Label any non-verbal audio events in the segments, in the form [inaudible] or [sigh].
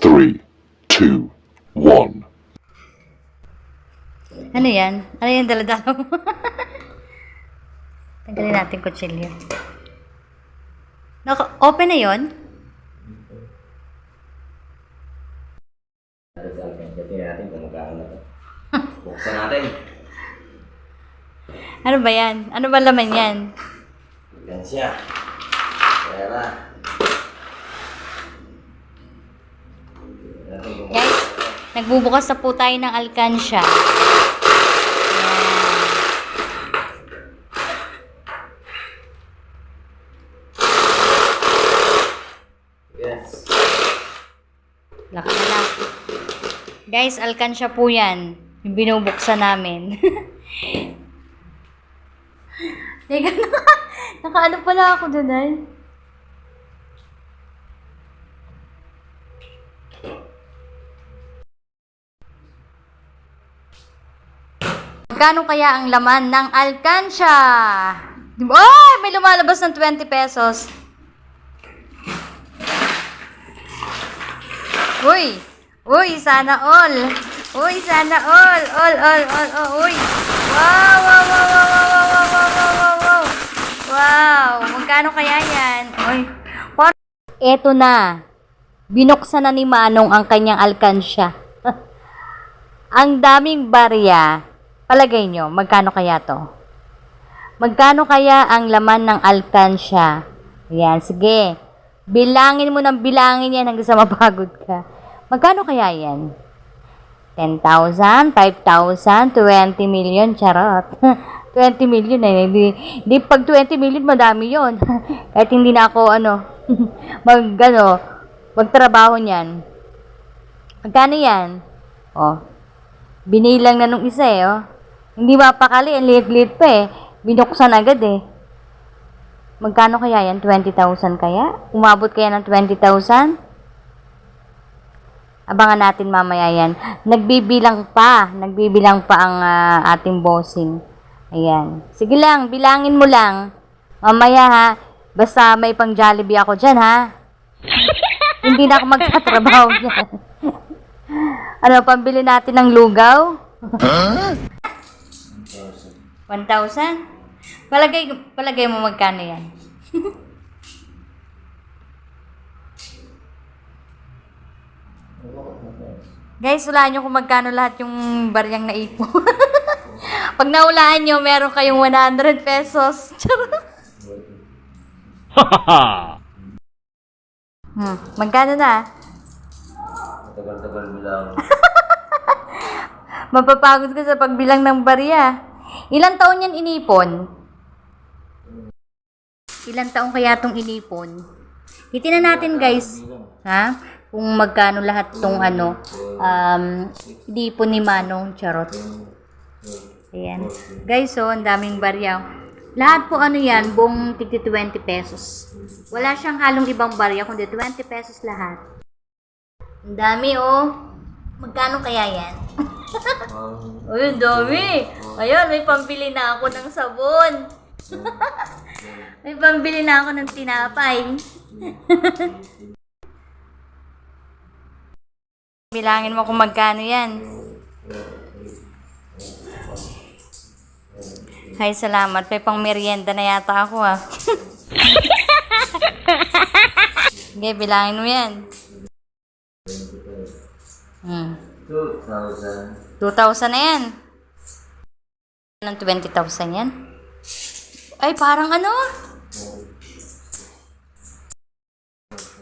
Three, two, one. Ano yan? Ano yan daladala [laughs] mo? Tanggalin natin kutsilyo. Naka, open na yon? Natin kung magkano to. Buksan natin. Ano ba yan? Ano ba laman yan? Yan siya. Pera. Guys, nagbubukas na po tayo ng alkansya. Yes. Laki na. Guys, alkansya po yan. Yung binubuksan namin. [laughs] Teka, naka, naka ano pala ako dun ay? Magkano kaya ang laman ng alkansya? Ay, may lumalabas ng 20 pesos. Uy! Uy, sana all! Uy, sana all! All, all, all, all! Uy! Wow! Wow, wow, wow, wow, wow, wow, wow, wow, wow, wow! Magkano kaya yan? Uy! Par Eto na! Binuksan na ni Manong ang kanyang alkansya. [laughs] ang daming barya. Palagay nyo, magkano kaya to? Magkano kaya ang laman ng alkansya? Yan, sige. Bilangin mo ng bilangin yan hanggang sa [laughs] mapagod ka. Magkano kaya yan? 10,000, 5,000, 20 million, charot. [laughs] 20 million eh. Di, di pag 20 million, madami yon [laughs] Kahit hindi na ako, ano, mag, ano, magtrabaho niyan. Magkano yan? Oh, binilang na nung isa eh, oh. Hindi mapakali, ang liit-liit pa eh. Binuksan agad eh. Magkano kaya yan? 20,000 kaya? Umabot kaya ng 20,000? Abangan natin mamaya yan. Nagbibilang pa. Nagbibilang pa ang ah, ating bossing. Ayan. Sige lang, bilangin mo lang. Mamaya ha. Basta may pang Jollibee ako dyan ha. Hindi na ako magtatrabaho [laughs] dyan. ano, pambili natin ng lugaw? 1,000? Palagay, palagay mo magkano yan? [laughs] Guys, hulaan nyo kung magkano lahat yung baryang naipon. [laughs] Pag naulaan nyo, meron kayong 100 pesos. [laughs] Hmm, magkano na? Tagal-tagal mo lang. Mapapagod ka sa pagbilang ng barya. Ilang taon yan inipon? Ilang taon kaya tong inipon? Titingnan natin guys. Ha? Kung magkano lahat tong ano, um, inipon ni Manong Charot. Ayan. Guys, so, ang daming barya. Lahat po ano yan, buong tigti 20 pesos. Wala siyang halong ibang barya, kundi 20 pesos lahat. Ang dami oh. Magkano kaya yan? [laughs] Ay, ang dami. Ayun, may pambili na ako ng sabon. [laughs] may pambili na ako ng tinapay. [laughs] Bilangin mo kung magkano yan. Ay, salamat. May pang merienda na yata ako ah. Sige, bilangin mo yan. Hmm. 2,000. 2,000 na yan. Ng 20,000 yan. Ay, parang ano?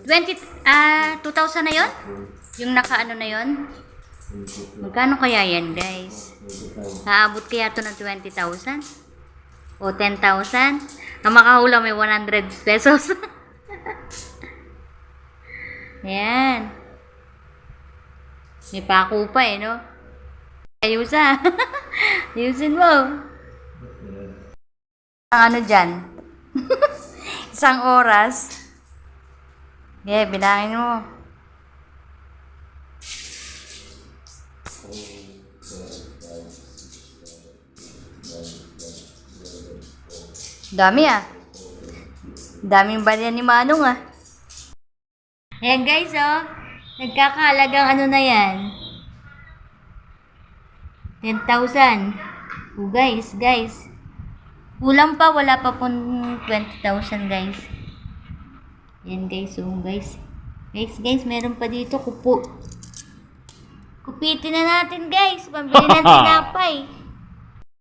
20, ah, 2,000 na yon? Yung naka-ano na yon? Magkano kaya yan, guys? Naabot kaya to ng 20,000? O 10,000? Ang makahula may 100 pesos. [laughs] Yan. May pako pa eh, no? Ayusa. [laughs] Ayusin mo. Ang ano dyan? [laughs] Isang oras. Yeah, bilangin mo. Dami ah. Daming barya ni Manong ah. Ayan guys oh. Nagkakahalagang ano na yan. 10,000. Oh guys, guys. Kulang pa, wala pa pong 20,000 guys. Yan guys, oh guys. Guys, guys, meron pa dito kupo. Kupitin na natin guys, pambili ng [laughs] tinapay.